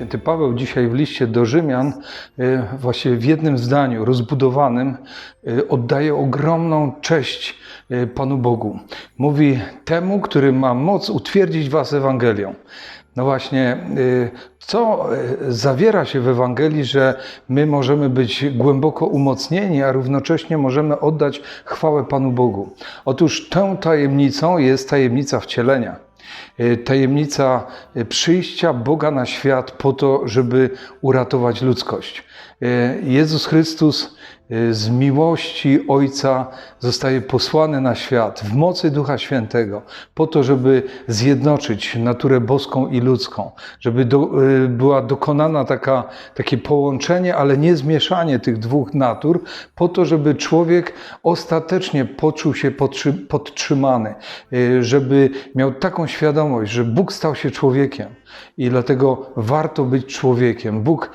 Święty Paweł dzisiaj w liście do Rzymian, e, właśnie w jednym zdaniu rozbudowanym, e, oddaje ogromną cześć e, Panu Bogu. Mówi temu, który ma moc utwierdzić Was Ewangelią. No właśnie, co zawiera się w Ewangelii, że my możemy być głęboko umocnieni, a równocześnie możemy oddać chwałę Panu Bogu? Otóż tą tajemnicą jest tajemnica wcielenia. E, tajemnica e, przyjścia Boga na świat po to, żeby uratować ludzkość. E, Jezus Chrystus z miłości Ojca zostaje posłany na świat w mocy Ducha Świętego, po to, żeby zjednoczyć naturę boską i ludzką, żeby do, e, była dokonana taka, takie połączenie, ale nie zmieszanie tych dwóch natur, po to, żeby człowiek ostatecznie poczuł się podtrzy, podtrzymany, e, żeby miał taką świadomość, że Bóg stał się człowiekiem i dlatego warto być człowiekiem. Bóg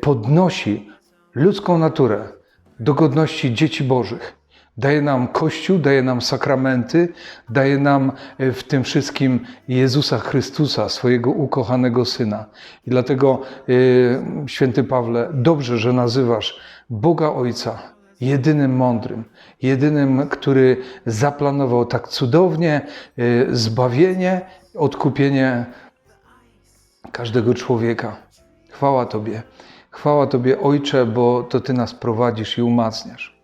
podnosi ludzką naturę do godności dzieci Bożych. Daje nam Kościół, daje nam sakramenty, daje nam e, w tym wszystkim Jezusa Chrystusa, swojego ukochanego Syna. I dlatego, e, święty Pawle, dobrze, że nazywasz Boga Ojca jedynym mądrym, jedynym, który zaplanował tak cudownie e, zbawienie, odkupienie każdego człowieka. Chwała Tobie. Chwała Tobie, Ojcze, bo to Ty nas prowadzisz i umacniasz.